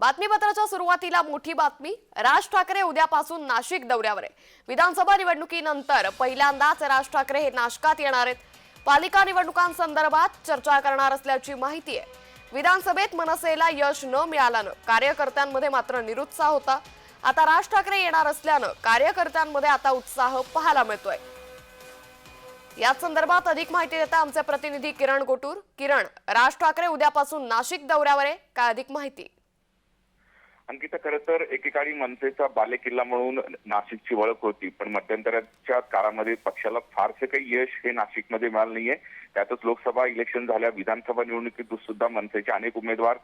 बातमीपत्राच्या सुरुवातीला मोठी बातमी. राज ठाकरे उद्यापासून नाशिक दौऱ्यावर आहे. विधानसभा निवडणुकीनंतर पहिल्यांदाच राज ठाकरे हे नाशकात येणार आहेत. पालिका निवडणुकांसंदर्भात चर्चा करणार असल्याची माहिती आहे. विधानसभेत मनसेला यश न मिळाल्यानं कार्यकर्त्यांमध्ये मात्र निरुत्साह होता. आता राज ठाकरे येणार असल्यानं कार्यकर्त्यांमध्ये आता उत्साह पाहायला मिळतोय. याच संदर्भात अधिक माहिती देता आमचे प्रतिनिधी किरण गोटूर. किरण राज ठाकरे उद्यापासून नाशिक दौऱ्यावर आहे. काय अधिक माहिती? अंकिता खरं तर एकेकाळी मनसेचा बालेकिल्ला म्हणून नाशिकची ओळख होती पण मध्यंतराच्या काळामध्ये पक्षाला फारसे काही यश हे नाशिकमध्ये मिळालं नाहीये. त्यातच लोकसभा इलेक्शन झाल्या विधानसभा निवडणुकीत सुद्धा मनसेचे अनेक उमेदवार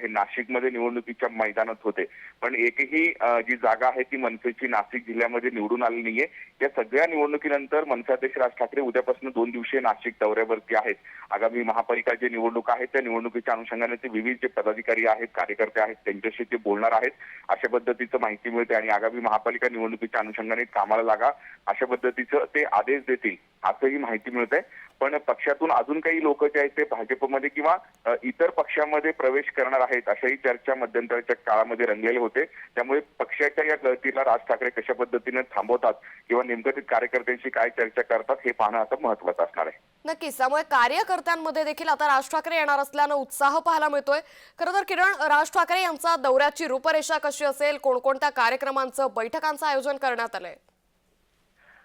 हे नाशिकमध्ये निवडणुकीच्या मैदानात होते. पण एकही जी जागा आहे ती मनसेची नाशिक जिल्ह्यामध्ये निवडून आली नाहीये. या सगळ्या निवडणुकीनंतर मनसाध्यक्ष राज ठाकरे उद्यापासून दोन दिवसीय नाशिक दौऱ्यावरती आहेत. आगामी महापालिका जे निवडणूक आहेत त्या निवडणुकीच्या अनुषंगाने ते विविध जे पदाधिकारी आहेत कार्यकर्ते आहेत त्यांच्याशी ते बोलणार आहेत. अशा पद्धतीचं माहिती मिळते आणि आगामी महापालिका निवडणुकीच्या अनुषंगाने कामाला लागा. अशा पद्धतीचं ते आदेश देतील असंही माहिती मिळते पण पक्षातून अजून काही लोक जे आहेत ते भाजपमध्ये किंवा इतर पक्षामध्ये प्रवेश करणार आहेत अशाही चर्चा मध्यंतराच्या काळामध्ये रंगलेले होते. त्यामुळे पक्षाच्या या गळतीला राज ठाकरे कशा पद्धतीने थांबवतात किंवा नेमकं ते कार्यकर्त्यांशी काय चर्चा करतात हे पाहणं आता महत्वाचं असणार आहे. नक्कीच त्यामुळे कार्यकर्त्यांमध्ये देखील आता राज ठाकरे येणार असल्यानं उत्साह पाहायला मिळतोय. खरं तर किरण राज ठाकरे यांचा दौऱ्याची रूपरेषा कशी असेल? कोणकोणत्या कार्यक्रमांचं बैठकांचं आयोजन करण्यात आलंय?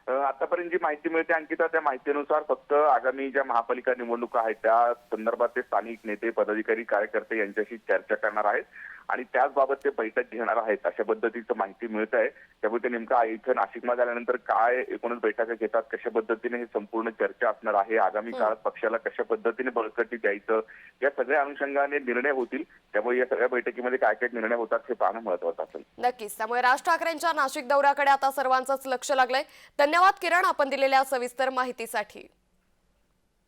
आतापर्यंत जी माहिती मिळते अंकिता त्या माहितीनुसार फक्त आगामी ज्या महापालिका निवडणुका आहेत त्या संदर्भात ते स्थानिक नेते पदाधिकारी कार्यकर्ते यांच्याशी चर्चा करणार आहेत आणि त्याचबाबत ते बैठक घेणार आहेत अशा पद्धतीचं माहिती मिळत आहे. त्यामुळे ते नेमकं इथं नाशिकमध्ये आल्यानंतर काय एकूणच बैठका घेतात कशा पद्धतीने हे संपूर्ण चर्चा असणार आहे आगामी काळात पक्षाला कशा पद्धतीने बळकटी द्यायचं या सगळ्या अनुषंगाने निर्णय होतील. त्यामुळे या सगळ्या बैठकीमध्ये काय काय निर्णय होतात हे पाहणं महत्वाचं असेल. नक्कीच. त्यामुळे राज ठाकरेंच्या नाशिक दौऱ्याकडे आता सर्वांचंच लक्ष लागलंय. धन्यवाद किरण आपण दिलेल्या सविस्तर माहितीसाठी.